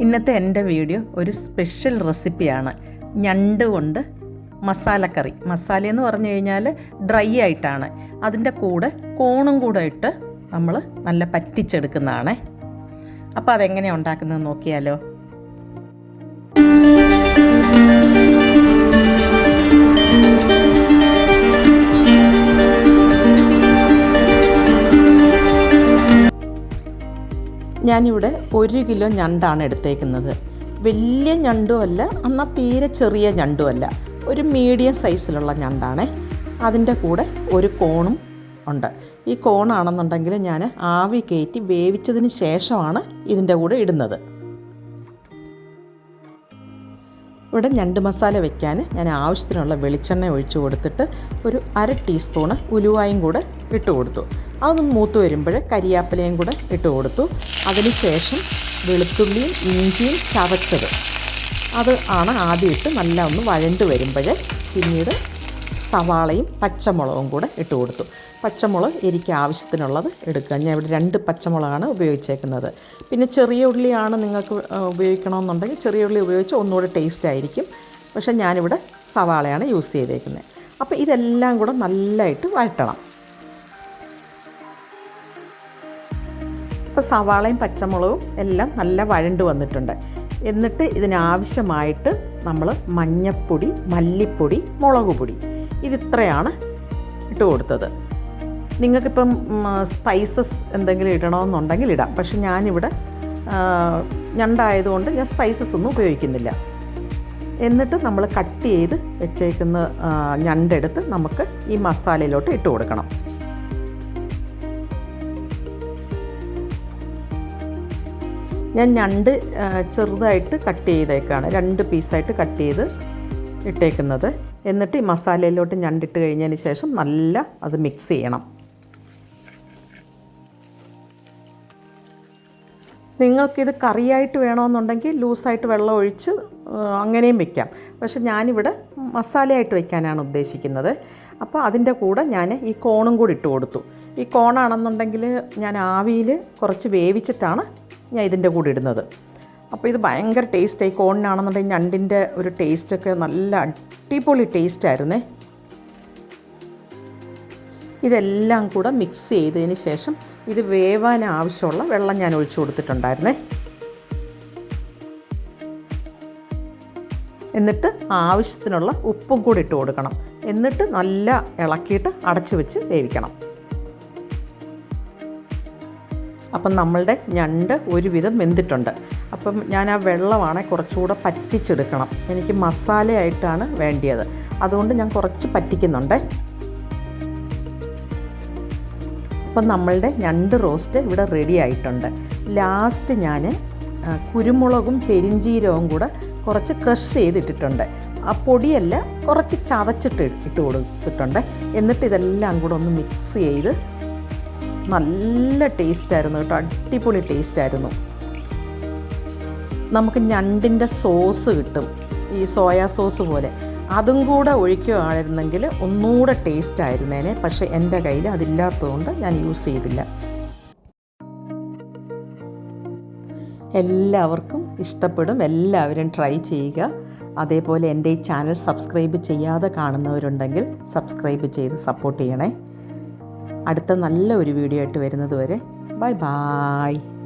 ഇന്നത്തെ എന്റെ വീഡിയോ ഒരു സ്പെഷ്യൽ റെസിപ്പിയാണ് ഞണ്ട് കൊണ്ട് മസാലക്കറി. മസാല എന്ന് പറഞ്ഞു കഴിഞ്ഞാൽ ഡ്രൈ ആയിട്ടാണ്. അതിന്റെ കൂടെ കോണും കൂടെ ഇട്ട് നമ്മൾ നല്ല പറ്റിച്ചെടുക്കുന്നതാണ്. അപ്പോൾ അതെങ്ങനെയാണ് ഉണ്ടാക്കുന്നത് നോക്കിയാലോ. ഞാനിവിടെ ഒരു കിലോ ഞണ്ടാണ് എടുത്തേക്കുന്നത്. വലിയ ഞണ്ടും അല്ല എന്നാൽ തീരെ ചെറിയ ഞണ്ടും അല്ല ഒരു മീഡിയം സൈസിലുള്ള ഞണ്ടാണ്. അതിന്റെ കൂടെ ഒരു കോണും ഉണ്ട്. ഈ കോണാണെന്നുണ്ടെങ്കിൽ ഞാൻ ആവി കയറ്റി വേവിച്ചതിന് ശേഷമാണ് ഇതിന്റെ കൂടെ ഇടുന്നത്. ഇവിടെ ഞണ്ട് മസാല വെക്കാൻ ഞാൻ ആവശ്യത്തിനുള്ള വെളിച്ചെണ്ണ ഒഴിച്ചു കൊടുത്തിട്ട് ഒരു അര ടീസ്പൂണ് ഉലുവായും കൂടെ ഇട്ട് കൊടുത്തു. അതൊന്ന് മൂത്ത് വരുമ്പോൾ കരിയാപ്പിലയും കൂടെ ഇട്ട് കൊടുത്തു. അതിനുശേഷം വെളുത്തുള്ളിയും ഇഞ്ചിയും ചതച്ചത്. അത് ആണ് ആദ്യം ഇട്ട് നല്ല ഒന്ന് വഴണ്ട് വരുമ്പോൾ പിന്നീട് സവാളയും പച്ചമുളകും കൂടെ ഇട്ട് കൊടുത്തു. പച്ചമുളക് എനിക്ക് ആവശ്യത്തിനുള്ളത് എടുക്കുക. ഞാൻ ഇവിടെ രണ്ട് പച്ചമുളകാണ് ഉപയോഗിച്ചേക്കുന്നത്. പിന്നെ ചെറിയ ഉള്ളിയാണ് നിങ്ങൾക്ക് ഉപയോഗിക്കണമെന്നുണ്ടെങ്കിൽ ചെറിയ ഉള്ളി ഉപയോഗിച്ച് ഒന്നുകൂടെ ടേസ്റ്റ് ആയിരിക്കും. പക്ഷേ ഞാനിവിടെ സവാളയാണ് യൂസ് ചെയ്തേക്കുന്നത്. അപ്പോൾ ഇതെല്ലാം കൂടെ നല്ലതായിട്ട് വഴറ്റണം. ഇപ്പോൾ സവാളയും പച്ചമുളകും എല്ലാം നല്ല വഴണ്ട് വന്നിട്ടുണ്ട്. എന്നിട്ട് ഇതിനാവശ്യമായിട്ട് നമ്മൾ മഞ്ഞപ്പൊടി മല്ലിപ്പൊടി മുളക് പൊടി ഇതിത്രയാണ് ഇട്ട് കൊടുത്തത്. നിങ്ങൾക്കിപ്പം സ്പൈസസ് എന്തെങ്കിലും ഇടണമെന്നുണ്ടെങ്കിൽ ഇടാം. പക്ഷെ ഞാനിവിടെ ഞണ്ടായതുകൊണ്ട് ഞാൻ സ്പൈസസ് ഒന്നും ഉപയോഗിക്കുന്നില്ല. എന്നിട്ട് നമ്മൾ കട്ട് ചെയ്ത് വെച്ചേക്കുന്ന ഞണ്ടെടുത്ത് നമുക്ക് ഈ മസാലയിലോട്ട് ഇട്ട് കൊടുക്കണം. ഞാൻ ഞണ്ട് ചെറുതായിട്ട് കട്ട് ചെയ്തേക്കാണ്. രണ്ട് പീസായിട്ട് കട്ട് ചെയ്ത് ഇട്ടേക്കുന്നത്. എന്നിട്ട് ഈ മസാലയിലോട്ട് ഞണ്ടിട്ട് കഴിഞ്ഞതിന് ശേഷം നല്ല അത് മിക്സ് ചെയ്യണം. നിങ്ങൾക്കിത് കറിയായിട്ട് വേണമെന്നുണ്ടെങ്കിൽ ലൂസായിട്ട് വെള്ളം ഒഴിച്ച് അങ്ങനെയും വെക്കാം. പക്ഷെ ഞാനിവിടെ മസാലയായിട്ട് വെക്കാനാണ് ഉദ്ദേശിക്കുന്നത്. അപ്പോൾ അതിന്റെ കൂടെ ഞാൻ ഈ കോണും കൂടി ഇട്ട് കൊടുത്തു. ഈ കോണാണെന്നുണ്ടെങ്കിൽ ഞാൻ ആവിയിൽ കുറച്ച് വേവിച്ചിട്ടാണ് ഞാൻ ഇതിന്റെ കൂടെ ഇടുന്നത്. അപ്പോൾ ഇത് ഭയങ്കര ടേസ്റ്റായി കോണിനാണെന്നുണ്ടെങ്കിൽ ഞണ്ടിന്റെ ഒരു ടേസ്റ്റൊക്കെ നല്ല അടിപൊളി ടേസ്റ്റായിരുന്നേ ഇതെല്ലാം കൂടെ മിക്സ് ചെയ്തതിന് ശേഷം ഇത് വേവാൻ ആവശ്യമുള്ള വെള്ളം ഞാൻ ഒഴിച്ചു കൊടുത്തിട്ടുണ്ടായിരുന്നേ. എന്നിട്ട് ആവശ്യത്തിനുള്ള ഉപ്പും കൂടി ഇട്ട് കൊടുക്കണം. എന്നിട്ട് നല്ല ഇളക്കിയിട്ട് അടച്ചു വെച്ച് വേവിക്കണം. അപ്പം നമ്മളുടെ ഞണ്ട് ഒരുവിധം വെന്തിട്ടുണ്ട്. അപ്പം ഞാൻ ആ വെള്ളമാണ് കുറച്ചുകൂടെ പറ്റിച്ചെടുക്കണം. എനിക്ക് മസാലയായിട്ടാണ് വേണ്ടിയത്. അതുകൊണ്ട് ഞാൻ കുറച്ച് പറ്റിക്കുന്നുണ്ട്. അപ്പം നമ്മളുടെ രണ്ട് റോസ്റ്റ് ഇവിടെ റെഡി ആയിട്ടുണ്ട്. ലാസ്റ്റ് ഞാൻ കുരുമുളകും പെരിഞ്ചീരവും കൂടെ കുറച്ച് ക്രഷ് ചെയ്തിട്ടിട്ടുണ്ട്. ആ പൊടിയല്ല കുറച്ച് ചതച്ചിട്ട് ഇട്ട് കൊടുത്തിട്ടുണ്ട്. എന്നിട്ട് ഇതെല്ലാം കൂടെ ഒന്ന് മിക്സ് ചെയ്ത് നല്ല ടേസ്റ്റായിരുന്നു കേട്ടോ. അടിപൊളി ടേസ്റ്റായിരുന്നു നമുക്ക് ഞണ്ടിന്റെ സോസ് കിട്ടും. ഈ സോയാ സോസ് പോലെ. അതും കൂടെ ഒഴിക്കുകയായിരുന്നെങ്കിൽ ഒന്നുകൂടെ ടേസ്റ്റ് ആയിരുന്നേനെ. പക്ഷേ എന്റെ കയ്യിൽ അതില്ലാത്തതുകൊണ്ട് ഞാൻ യൂസ് ചെയ്തില്ല. എല്ലാവർക്കും ഇഷ്ടപ്പെടും. എല്ലാവരും ട്രൈ ചെയ്യുക. അതേപോലെ എന്റെ ഈ ചാനൽ സബ്സ്ക്രൈബ് ചെയ്യാതെ കാണുന്നവരുണ്ടെങ്കിൽ സബ്സ്ക്രൈബ് ചെയ്ത് സപ്പോർട്ട് ചെയ്യണേ. അടുത്ത നല്ല ഒരു വീഡിയോ ആയിട്ട് വരുന്നത് വരെ. Bye bye